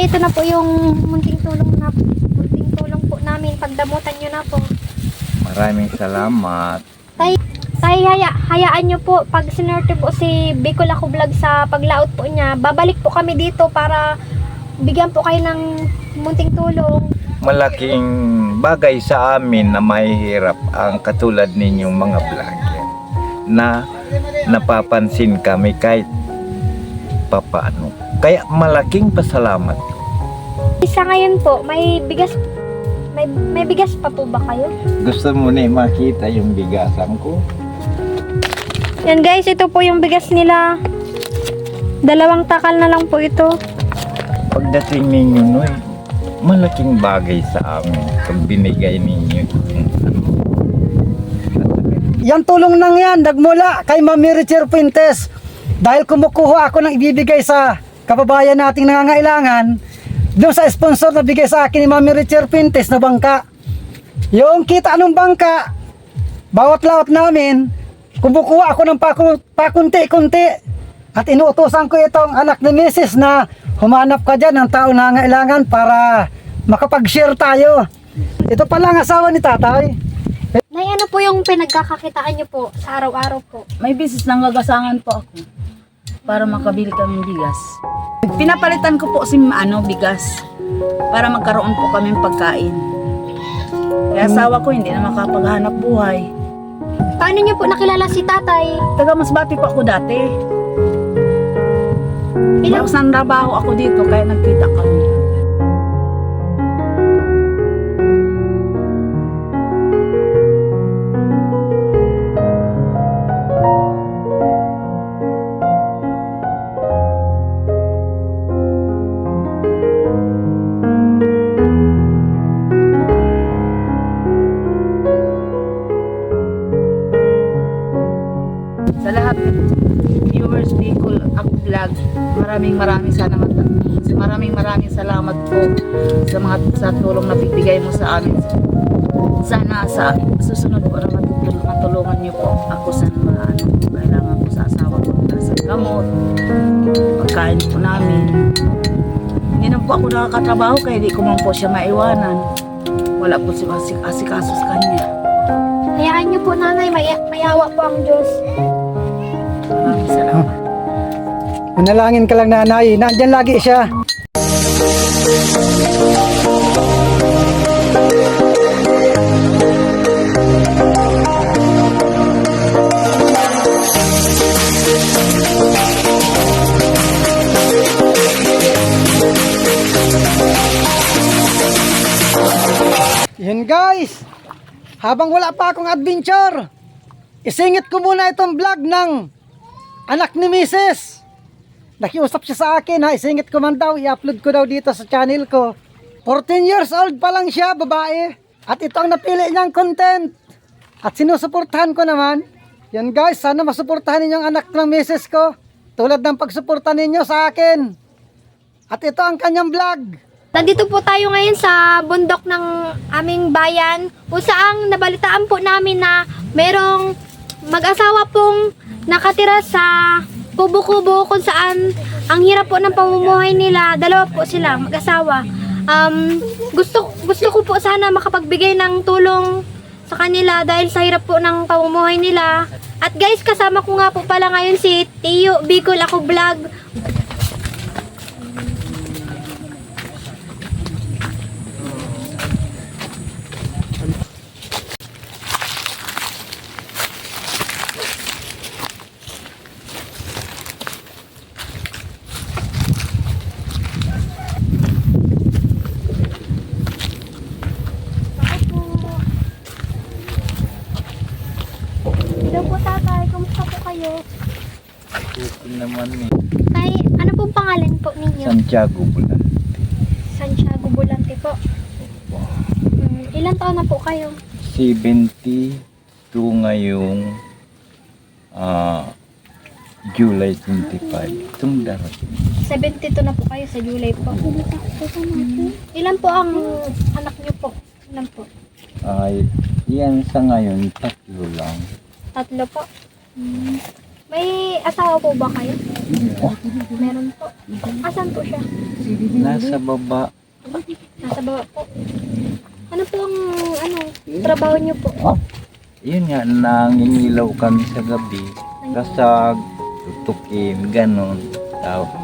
Ito na po yung munting tulong na munting tulong po namin. Pagdamutan nyo na po. Maraming salamat. Tay, tay haya, hayaan nyo po pag sinerte po si Bicol ako vlog sa paglaot po niya. Babalik po kami dito para bigyan po kayo ng munting tulong. Malaking bagay sa amin na mahihirap ang katulad ninyong mga vlogger na napapansin kami kahit papaano. Kaya malaking pasalamat. Sa ngayon po, may bigas may, may bigas pa po ba kayo? Gusto mo na makita yung bigasan ko? Yan guys, ito po yung bigas nila. Dalawang takal na lang po ito. Pagdating ninyo, Noy, malaking bagay sa amin pag binigay ninyo. Yan tulong nang yan, nagmula kay Mami Richard Fuentes. Dahil kumukuha ako ng ibibigay sa kababayan nating nangangailangan, doon sa sponsor na bigay sa akin ni Mami Richard Fuentes na bangka. Yung kita ng bangka, bawat laot namin, kumukuha ako ng paku- pakunti-kunti. At inuutosan ko itong anak ni Mrs. na humanap ka dyan ng tao na nangangailangan para makapag-share tayo. Ito pala ang asawa ni tatay. Nay, ano po yung pinagkakakitaan nyo po sa araw-araw po? May business ng gagasangan po ako para makabili kami bigas. Pinapalitan ko po si ano bigas para magkaroon po kami pagkain. Kaya asawa ko hindi na makapaghanap buhay. Paano nyo po nakilala si tatay? Taga Masbati po ako dati. Ilang, Tapos nang trabaho ako dito kaya nagkita kami. Gamot, pagkain po namin. Hindi na po ako nakakatrabaho kaya di ko man po siya maiwanan. Wala po si asik asikaso sa kanya. hayaan nyo po nanay, may, mayawa po ang Diyos. Maraming salamat. Manalangin ka lang nanay, nandyan lagi siya. Yun guys, habang wala pa akong adventure, isingit ko muna itong vlog ng anak ni Mrs. Nakiusap siya sa akin ha, isingit ko man daw, i-upload ko daw dito sa channel ko. 14 years old pa lang siya, babae. At ito ang napili niyang content. At sinusuportahan ko naman. Yan guys, sana masuportahan ninyo ang anak ng Mrs. ko. Tulad ng pagsuporta ninyo sa akin. At ito ang kanyang vlog. Nandito po tayo ngayon sa bundok ng aming bayan kung saan nabalitaan po namin na merong mag-asawa pong nakatira sa kubo-kubo kung saan ang hirap po ng pamumuhay nila. Dalawa po sila, mag-asawa. Um, gusto, gusto ko po sana makapagbigay ng tulong sa kanila dahil sa hirap po ng pamumuhay nila. At guys, kasama ko nga po pala ngayon si Tiyo Bicol Ako Vlog. Hello po tatay, kumusta po kayo? Ito naman eh, Tay, ano pong pangalan po ninyo? Santiago Bulan. Santiago Bulante po. Hmm, ilan taon na po kayo? 72 ngayong ah, July 25. Itong darating. 72 na po kayo sa July po. Ilan po ang anak niyo po? Ilan po? Ay, yan sa ngayon, tatlo lang. Tatlo po. Hmm. May asawa po ba kayo? Meron po. Asan po siya? Si Nasa baba. Nasa baba po. Ano po ang ano, trabaho niyo po? Yun nga, nangingilaw kami sa gabi. Kasag, tutukin, ganon. Tapos,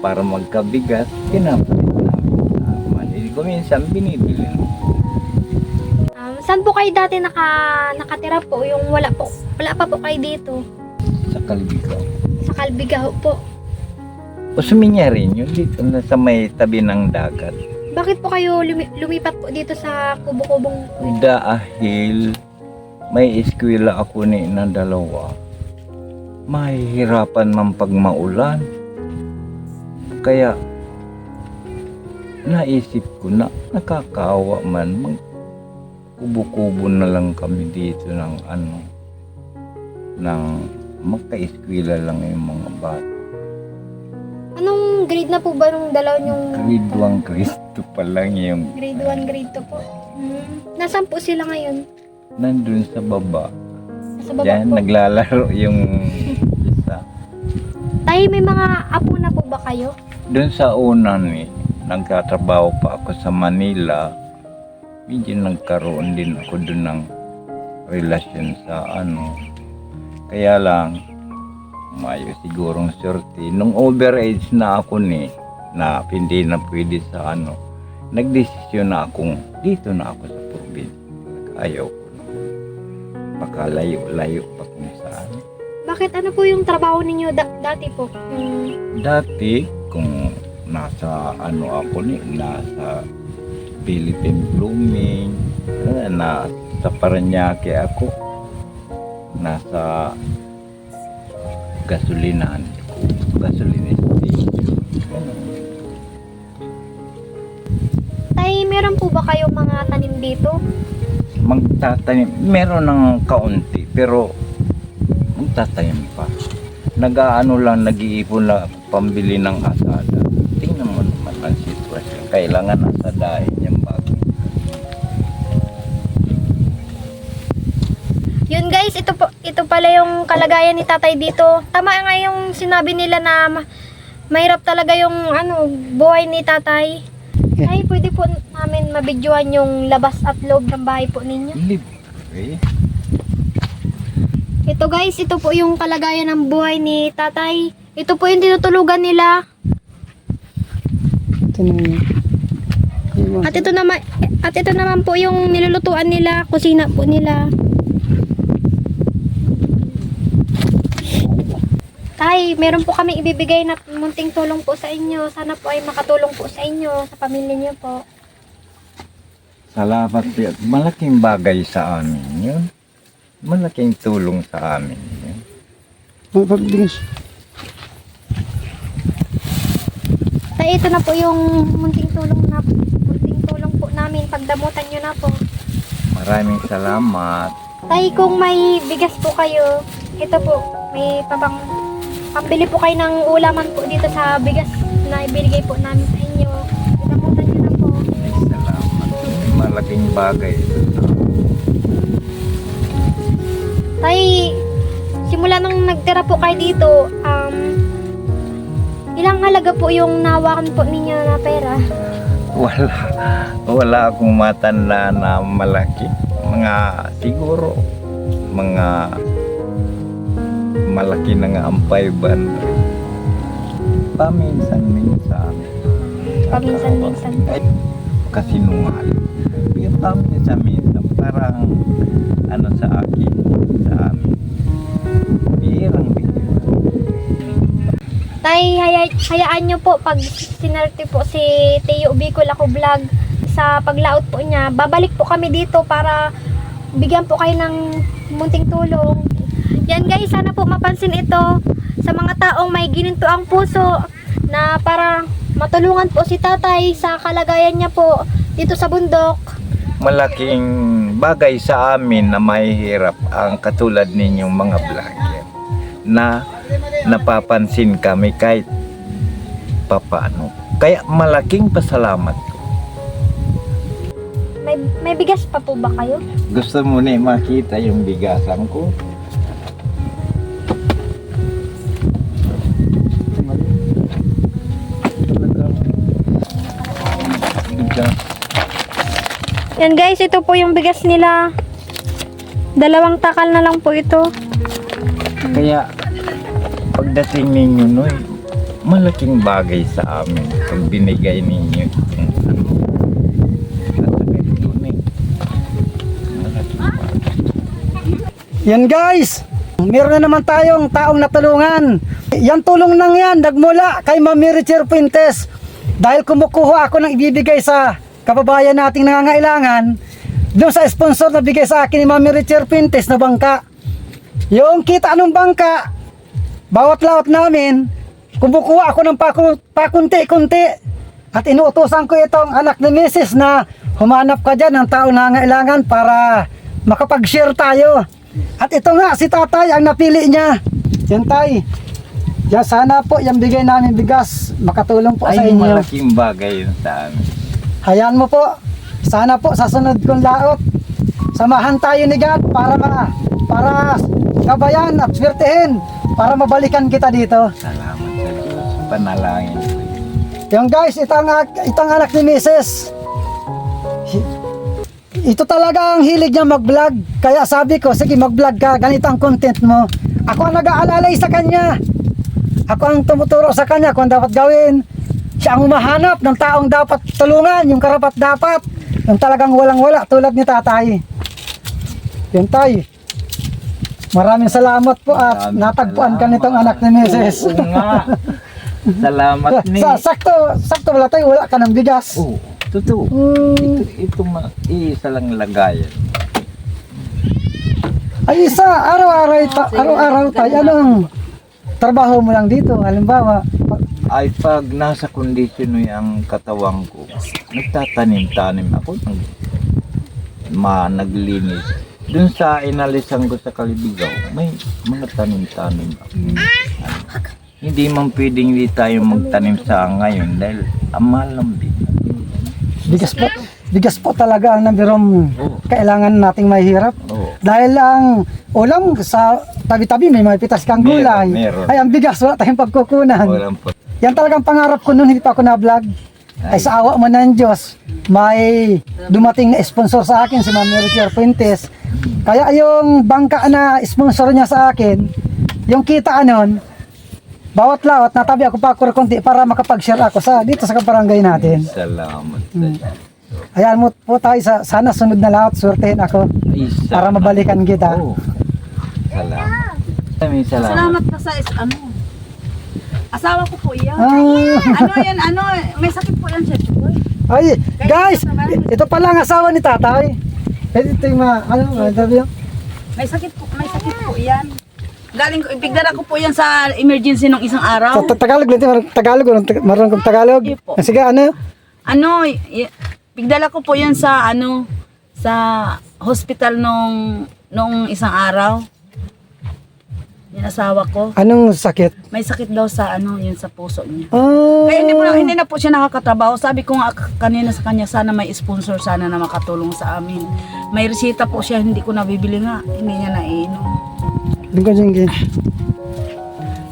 para magkabigas, pinapalit namin sa manili. Kung minsan, binibili. Um, saan po kayo dati naka, nakatira po? Yung wala po. Wala pa po kayo dito. Sa Kalbigaw. Sa Calbigaho po. O suminya rin yun dito na sa may tabi ng dagat. Bakit po kayo lumi- lumipat po dito sa kubo-kubong Dahil may eskwela ako ni na dalawa. Mahihirapan man pag maulan. Kaya naisip ko na nakakawa man mag kubo-kubo na lang kami dito ng ano ng magka-eskwela lang yung mga bata. Anong grade na po ba nung dalaw yung Grade 1 Cristo pa lang yung grade 1, grade 2 po? Hmm. Nasaan po sila ngayon? nandun sa baba. Nasa baba Diyan, po. naglalaro yung isa. Tay, may mga apo na po ba kayo? Doon sa una ni, nagtatrabaho pa ako sa Manila. Medyo nagkaroon din ako doon ng relasyon sa ano. Kaya lang, mayo sigurong sorte. Nung overage na ako ni, na hindi na pwede sa ano, nagdesisyon na akong dito na ako sa probinsya. Ayaw ko na. Baka layo-layo pa kung saan. Bakit ano po yung trabaho ninyo da- dati po? Yung Dati, kung nasa ano ako ni, nasa Philippine Blooming, eh, nasa Paranaque ako, nasa gasolinahan gasolina station. Tay, meron po ba kayong mga tanim dito? Magtatanim, meron ng kaunti, pero magtatanim pa. Nag-ano lang, nag-iipon lang pambili ng asada. Tingnan mo naman ang sitwasyon. Kailangan asadahin yung bago. Yun guys, ito po ito pala yung kalagayan ni Tatay dito. Tama nga yung sinabi nila na ma- mahirap talaga yung ano, buhay ni Tatay. Ay, pwede po namin mabidyohan yung labas at loob ng bahay po ninyo. Libre. Ito guys, ito po yung kalagayan ng buhay ni Tatay. Ito po yung tinutulugan nila. Ito na At ito naman at ito naman po yung nilulutuan nila, kusina po nila. Tay, meron po kami ibibigay na munting tulong po sa inyo. Sana po ay makatulong po sa inyo, sa pamilya niyo po. Salamat po. Malaking bagay sa amin yun. Malaking tulong sa amin yun. Mga pagbigas. Tay, ito na po yung munting tulong na munting tulong po namin. Pagdamutan niyo na po. Maraming salamat. Tay, kung may bigas po kayo, ito po, may pabang pambili po kayo ng ulaman po dito sa bigas na ibigay po namin sa inyo. Pagdamutan niyo na po. Salamat. Malaking bagay ito Tay, simula nang nagtira po kayo dito, um, ilang halaga po yung nawakan po ninyo na pera? Wala. Wala akong matanda na malaki. Mga siguro mga malaki na nga ang 500. Paminsan-minsan. Paminsan-minsan kasi nungal. Yung paminsan-minsan parang ano sa akin, sa amin. Bihirang bihira. Tay, haya, hayaan nyo po pag sinerte po si Teo Bicol ako vlog sa paglaot po niya. Babalik po kami dito para bigyan po kayo ng munting tulong. Yan guys, sana po mapansin ito sa mga taong may gininto ang puso na para matulungan po si tatay sa kalagayan niya po dito sa bundok. malaking bagay sa amin na mahihirap ang katulad ninyong mga vlogger na napapansin kami kahit papaano. Kaya malaking pasalamat ko. May, may bigas pa po ba kayo? Gusto mo na makita yung bigasan ko? Yan guys, ito po yung bigas nila. Dalawang takal na lang po ito. Kaya pagdating ninyo noy, malaking bagay sa amin pag binigay ninyo ano. Yan guys, meron na naman tayong taong natulungan. Yan tulong nang yan, nagmula kay Ma'am Mary Fuentes. Dahil kumukuha ako ng ibibigay sa kababayan nating nangangailangan, doon sa sponsor na bigay sa akin ni Ma'am Mary Fuentes na bangka. Yung kita ng bangka, bawat laot namin, kumukuha ako ng paku, pakunti-kunti. At inuutosan ko itong anak ni Mrs. na humanap ka dyan ng tao na nangangailangan para makapag-share tayo. At ito nga, si tatay ang napili niya. Yan tay. Yan sana po, yung bigay namin bigas, makatulong po sa Ay, inyo. malaking bagay yun sa amin. Hayaan mo po. Sana po sa sunod kong laot. Samahan tayo ni God para ma para gabayan at swertehin para mabalikan kita dito. Salamat sa Diyos. Panalangin. Yung guys, itang, itang anak ni Mrs. Ito talaga ang hilig niya mag-vlog. Kaya sabi ko, sige mag-vlog ka, ganito ang content mo. Ako ang nag-aalalay sa kanya. Ako ang tumuturo sa kanya kung dapat gawin. Siya ang umahanap ng taong dapat tulungan, yung karapat dapat. Yung talagang walang-wala tulad ni tatay. Yun tay. Maraming salamat po at Maraming natagpuan ka salamat. nitong anak ni Mrs. Oo nga. Salamat ni. Sa, sakto, sakto wala tayo, wala ka ng bigas. Oo, totoo. Mm, Ito, ito ma, iisa lang lagayan. ay isa, araw-araw, ta- araw-araw tayo, anong trabaho mo lang dito? Halimbawa, Ay pag nasa kondisyon mo ang katawang ko, nagtatanim-tanim ako ng ma naglinis. Dun sa inalisan ko sa Kalibigaw, may mga tanim-tanim ako. Hindi man pwedeng hindi tayo magtanim sa ngayon dahil amal ng bigas. bigas po, bigas po talaga ang nabirong Oo. kailangan nating mahirap. Oo. Dahil ang ulam sa tabi-tabi may mga pitas kang Meron, gulay. meron. Ay, ang bigas, wala tayong pagkukunan. Walang. Yan talagang pangarap ko noon, hindi pa ako na-vlog. Ay, Ay. sa awa mo ng Diyos, may dumating na sponsor sa akin, si Ma'am Mary Claire Fuentes. Kaya yung bangka na sponsor niya sa akin, yung kita anon, bawat lawat, natabi ako pa ako konti para makapag-share ako sa dito sa kabarangay natin. Salamat sa Hmm. Ayan mo po tayo, sa, sana sunod na lahat, surtehin ako para mabalikan kita. Oo. Salamat. Salamat. Salamat pa sa ano. Asawa ko po yan. Ah, ano yan, ano, may sakit po yan siya, Chukoy. ay, guys, ito pala ang asawa ni tatay. Eh, Ito yung mga, ano, sabi yun? May sakit po, may sakit po yan. Galing ko, ibigdala ko po yan sa emergency nung isang araw. Sa ta- Tagalog, Lente, marunong Tagalog, marunong Tag- marunong kang Tagalog. Sige po. Ah, Sige, ano? Ano, y- bigdala ko po yan sa, ano, sa hospital nung, nung isang araw. Yung asawa ko. Anong sakit? May sakit daw sa, ano, yun sa puso niya. Ah, Kaya hindi, po na, hindi na po siya nakakatrabaho. Sabi ko nga kanina sa kanya, sana may sponsor sana na makatulong sa amin. May resita po siya, hindi ko nabibili nga. Hindi niya naiinom. Lingkod yung gin.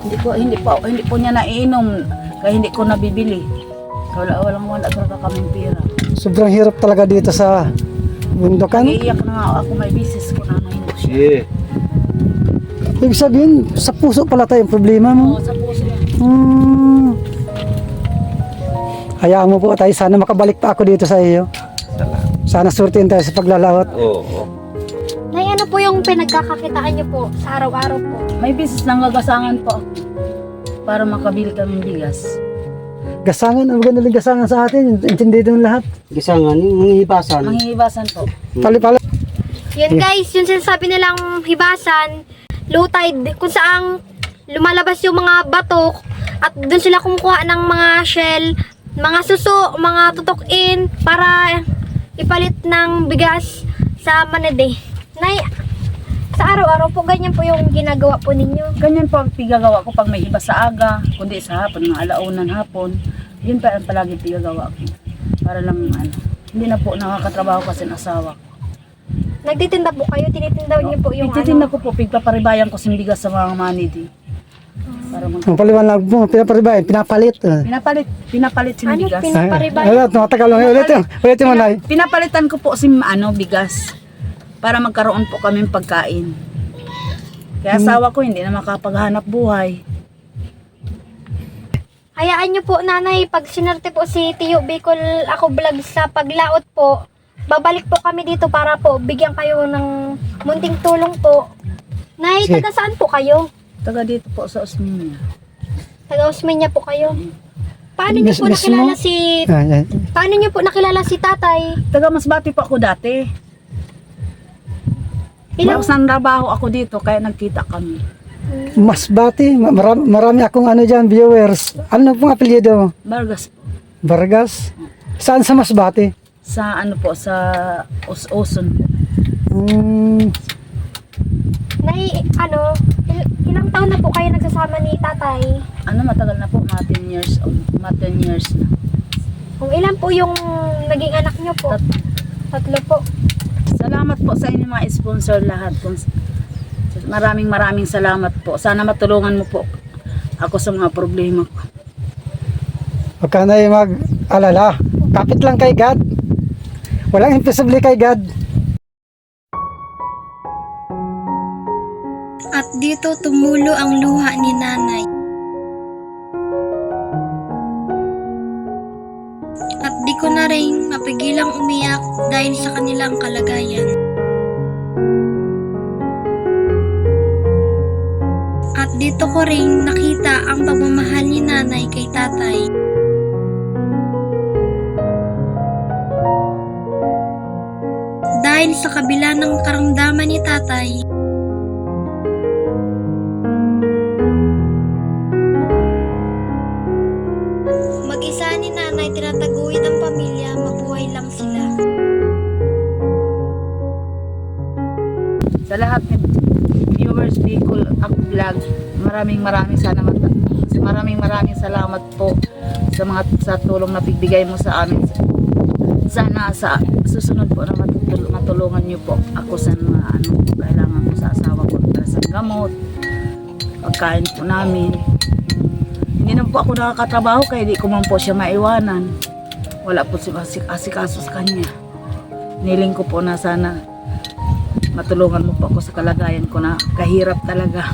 Hindi po, hindi po, hindi po niya naiinom. Kaya hindi ko nabibili. Wala, walang wala talaga kaming pera. Sobrang hirap talaga dito sa bundokan. Naiiyak na nga ako, may business ko na nahinog siya. Yeah. Ibig sabihin, sa puso pala tayo yung problema mo. Oo, sa puso niya. Hmm. Hayaan mo po tayo, sana makabalik pa ako dito sa iyo. Salamat. Sana surtin tayo sa paglalawat. Oo. oo. Nay, ano po yung pinagkakakitaan niyo po sa araw-araw po? May business ng gagasangan po. Para makabili kami ng bigas. Gasangan, ang maganda ng gasangan sa atin, intindihin ng lahat. Gisangan, yung hibasan. Manghihibasan po. Pali-pali. Yan guys, yung sinasabi nilang hibasan, low tide, kung saang lumalabas yung mga batok at doon sila kumukuha ng mga shell, mga suso, mga tutukin para ipalit ng bigas sa manede. Nay, sa araw-araw po, ganyan po yung ginagawa po ninyo. Ganyan po ang pigagawa ko pag may iba sa aga, kundi sa hapon, mga alaunan hapon. Yun pa ang palagi pigagawa ko. Para lang ano, hindi na po nakakatrabaho kasi ng asawa ko. Nagtitinda po kayo, tinitinda niyo po yung Ititinda ano. ko po, pigpaparibayan ko sa bigas sa mga manidi. Para mag- Ang paliwanag mo, pinaparibayan, pinapalit. Uh. Pinapalit, pinapalit si Ano, bigas. pin- Paribayan. Wala, tumatagal lang. Ulitin, ulitin mo, Nay. Pinapalitan ko po si ano, bigas para magkaroon po kami pagkain. Kaya asawa ko hindi na makapaghanap buhay. Hayaan niyo po, nanay, pag sinerte po si Tiyo Bicol ako vlog sa paglaot po, babalik po kami dito para po bigyan kayo ng munting tulong po. Nay, Sige. taga saan po kayo? Taga dito po sa Osminia. Taga Osmeña po kayo. Paano niyo Mis- po mismo? nakilala si Ah, yan. Paano niyo po nakilala si tatay? Taga Masbati po ako dati. Ilang Tapos nanrabaho ako dito kaya nagkita kami. Masbati, ma- marami, marami akong ano dyan, viewers. Ano pong apelyido? Vargas Vargas? Saan sa Masbati? Sa ano po sa Os Oson. Hmm, Nay, ano, il- ilang taon na po kayo nagsasama ni tatay? Ano matagal na po, mga 10 years old, mga 10 years na. Kung ilan po yung naging anak niyo po? Tat- Tatlo po. Salamat po sa inyo mga sponsor lahat. Kung- Maraming maraming salamat po. Sana matulungan mo po ako sa mga problema ko. Huwag ka na mag-alala. Kapit lang kay God. Walang imposible kay God. At dito tumulo ang luha ni nanay. At di ko na rin mapigilang umiyak dahil sa kanilang kalagayan. At dito ko rin nakita ang pagmamahal ni nanay kay tatay. Dahil sa kabila ng karamdaman ni tatay, Mag-isa ni nanay tinataguyod ang pamilya, mabuhay lang sila. Sa lahat ng viewers Bicol ang vlog, maraming maraming sana maraming maraming salamat po sa mga sa tulong na bibigay mo sa amin. Sana sa susunod po na matutul- matulungan niyo po ako sa mga ano kailangan ko sa asawa ko para sa gamot, pagkain po namin. Hindi na po ako nakakatrabaho kaya di ko man po siya maiwanan. Wala po si asik asikaso sa kanya. Niling ko po na sana matulungan mo po ako sa kalagayan ko na kahirap talaga.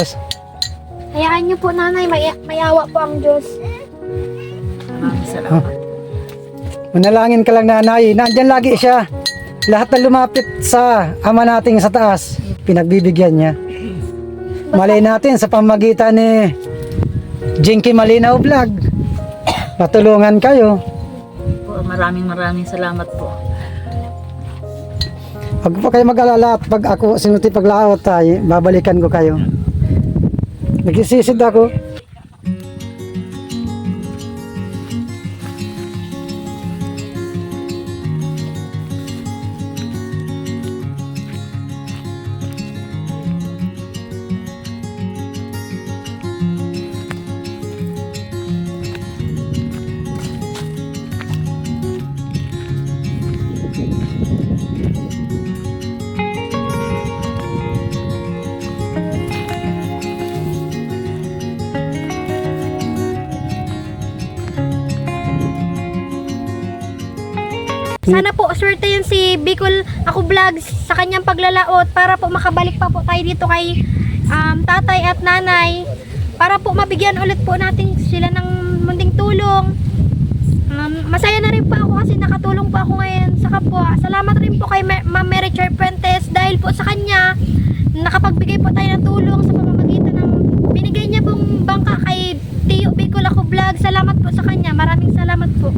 Yes. Hayaan niyo po nanay, may mayawa po ang Diyos. Maraming salamat. Manalangin ka lang nanay. Nandyan lagi siya. Lahat na lumapit sa ama nating sa taas, pinagbibigyan niya. Malay natin sa pamagitan ni Jinky Malinaw Vlog. Matulungan kayo. Po, maraming maraming salamat po. Huwag po kayo mag-alala at pag ako sinuti paglaot tayo, babalikan ko kayo. Nagsisisid ako. Sana po swerte yun si Bicol Ako Vlogs sa kanyang paglalaot para po makabalik pa po tayo dito kay um, tatay at nanay para po mabigyan ulit po natin sila ng munting tulong. Um, masaya na rin po ako kasi nakatulong po ako ngayon sa kapwa. Salamat rin po kay Ma- Ma'am Mary Char Fuentes dahil po sa kanya nakapagbigay po tayo ng tulong sa pamamagitan ng binigay niya pong bangka kay Tio Bicol Ako Vlog. Salamat po sa kanya. Maraming salamat po.